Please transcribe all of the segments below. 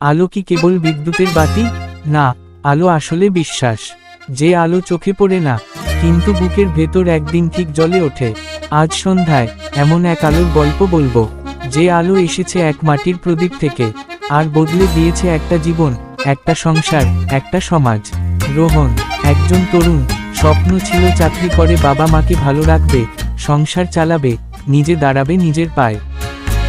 আলো কি কেবল বিদ্যুতের বাতি? না, আলো আসলে বিশ্বাস। যে আলো চোখে পড়ে না, কিন্তু বুকের ভেতর একদিন ঠিক জ্বলে ওঠে। আজ সন্ধ্যায় এমন এক আলোর গল্প বলব, যে আলো এসেছে এক মাটির প্রদীপ থেকে, আর বদলে দিয়েছে একটা জীবন, একটা সংসার, একটা সমাজ। রোহন, একজন তরুণ, স্বপ্ন ছিল চাকরি করে বাবা মাকে ভালো রাখবে, সংসার চালাবে, নিজে দাঁড়াবে নিজের পায়ে।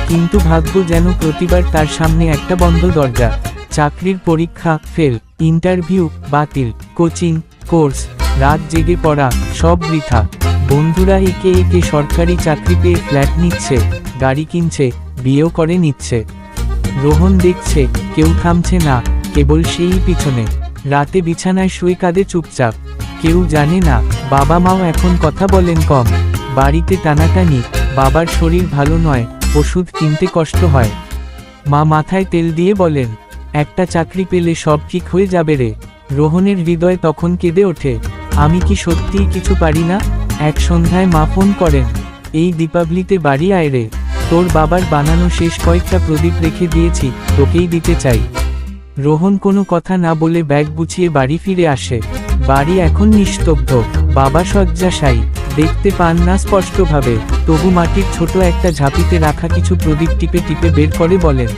কিন্তু ভাগ্য যেন প্রতিবার তার সামনে একটা বন্ধ দরজা। চাকরির পরীক্ষা ফেল ইন্টারভিউ বাতিল কোচিং কোর্স রাত জেগে পড়া, সব বৃথা। বন্ধুরা একে একে সরকারি চাকরি পেয়ে ফ্ল্যাট নিচ্ছে, গাড়ি কিনছে, বিয়েও করে নিচ্ছে। রোহন দেখছে, কেউ থামছে না, কেবল সেই পিছনে। রাতে বিছানায় শুয়ে কাঁদে চুপচাপ। কেউ জানে না বাবা মাও এখন কথা বলেন কম। বাড়িতে টানাটানি, বাবার শরীর ভালো নয় ওষুধ কিনতে কষ্ট হয়। মা মাথায় তেল দিয়ে বলেন, একটা চাকরি পেলে সব ঠিক হয়ে যাবে রে। রোহনের হৃদয় তখন কেঁদে ওঠে, আমি কি সত্যিই কিছু পারি না? এক সন্ধ্যায় মা ফোন করেন, এই দীপাবলিতে বাড়ি আয় রে। তোর বাবার বানানো শেষ কয়েকটা প্রদীপ রেখে দিয়েছি, তোকেই দিতে চাই। রোহন কোনো কথা না বলে ব্যাগ গুছিয়ে বাড়ি ফিরে আসে। বাড়ি এখন নিস্তব্ধ, বাবা শয্যাশায়ী। দেখতে পান না স্পষ্টভাবে, তবু মাটির ছোট একটা ঝাঁপিতে রাখা কিছু প্রদীপ টিপে টিপে বের করে বলেন,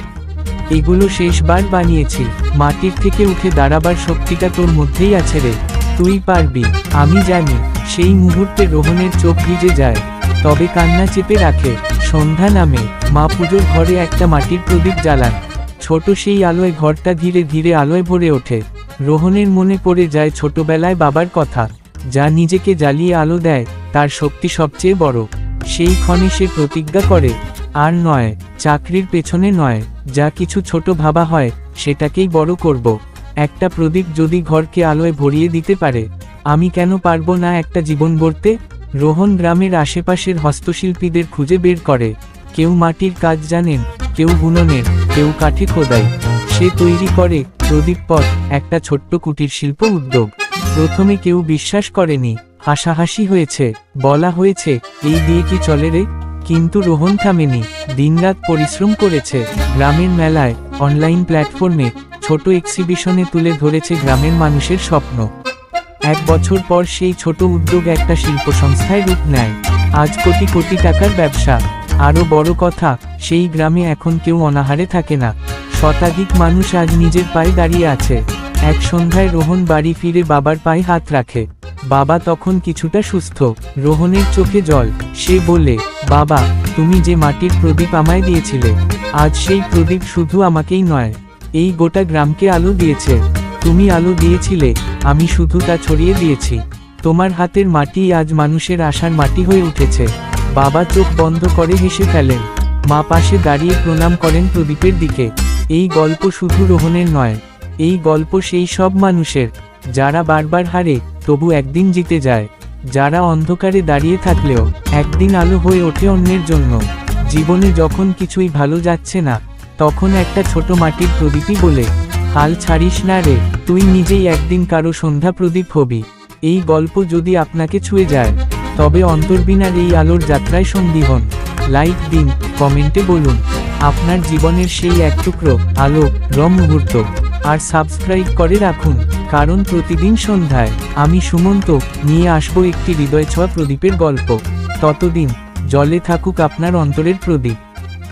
এগুলো শেষবার বানিয়েছি, মাটির থেকে উঠে দাঁড়াবার শক্তিটা তোর মধ্যেই আছে রে, তুই পারবি, আমি জানি, সেই মুহূর্তে রোহনের চোখ ভিজে যায়, তবে কান্না চেপে রাখে, সন্ধ্যা নামে, মা পুজোর ঘরে একটা মাটির প্রদীপ জ্বালান, ছোট সেই আলোয় ঘরটা ধীরে ধীরে আলোয় ভরে ওঠে, রোহনের মনে পড়ে যায় ছোটবেলায় বাবার কথা, যা নিজেকে জ্বালিয়ে আলো দেয় তার শক্তি সবচেয়ে বড়। সেই ক্ষণে সে প্রতিজ্ঞা করে, আর নয়, চাকরির পেছনে নয়, যা কিছু ছোট ভাবা হয়, সেটাকেই বড় করব। একটা প্রদীপ যদি ঘরকে আলোয় ভরিয়ে দিতে পারে, আমি কেন পারব না একটা জীবন গড়তে? রোহন গ্রামের আশেপাশের হস্তশিল্পীদের খুঁজে বের করে। কেউ মাটির কাজ জানেন, কেউ বুননের কেউ কাঠে খোদাই। সে তৈরি করে, প্রদীপ পথ, একটা ছোট্ট কুটির শিল্প উদ্যোগ। প্রথমে কেউ বিশ্বাস করেনি হাসাহাসি হয়েছে, বলা হয়েছে, এই দিয়ে কি চলে রে? কিন্তু রোহন থামেনি, দিনরাত পরিশ্রম করেছে, গ্রামের মেলায় অনলাইন প্ল্যাটফর্মে ছোট এক্সিবিশনে তুলে ধরেছে গ্রামের মানুষের স্বপ্ন। এক বছর পর সেই ছোট উদ্যোগ একটা শিল্প সংস্থায় রূপ নেয়। আজ কোটি কোটি টাকার ব্যবসা। আরও বড় কথা, সেই গ্রামে এখন কেউ অনাহারে থাকে না। শতাধিক মানুষ আজ নিজের পায়ে দাঁড়িয়ে আছে। এক সন্ধ্যায় রোহন বাড়ি ফিরে বাবার পায়ে হাত রাখে। বাবা তখন কিছুটা সুস্থ। রোহনের চোখে জল। সে বলে বাবা, তুমি যে মাটির প্রদীপ আমায় দিয়েছিলে, আজ সেই প্রদীপ শুধু আমাকেই নয়, এই গোটা গ্রামকে আলো দিয়েছে। তুমি আলো দিয়েছিলে, আমি শুধু তা ছড়িয়ে দিয়েছি। তোমার হাতের মাটি আজ মানুষের আশার মাটি হয়ে উঠেছে বাবা চোখ বন্ধ করে হেসে ফেলেন। মা পাশে দাঁড়িয়ে প্রণাম করেন প্রদীপের দিকে। এই গল্প শুধু রোহনের নয়, এই গল্প সেই সব মানুষের। যারা বারবার হারে, তবু একদিন জিতে যায়। যারা অন্ধকারে দাঁড়িয়ে থাকলেও, একদিন আলো হয়ে ওঠে অন্যের জন্য। জীবনে যখন কিছুই ভালো যাচ্ছে না, তখন একটা ছোট মাটির প্রদীপই বলে, হাল ছাড়িস না রে, তুই নিজেই একদিন কারও সন্ধ্যা প্রদীপ হবি। এই গল্প যদি আপনাকে ছুঁয়ে যায়, তবে অন্তর্বিনার এই আলোর যাত্রায় সন্ধি হন। লাইক দিন, কমেন্টে বলুন। আপনার জীবনের সেই এক টুকরো, আলো রম মুহূর্ত। আর সাবস্ক্রাইব করে রাখুন, কারণ প্রতিদিন সন্ধ্যায় আমি সুমন্ত নিয়ে আসব একটি হৃদয় ছোঁয়া প্রদীপের গল্প। ততদিন, জলে থাকুক আপনার অন্তরের প্রদীপ।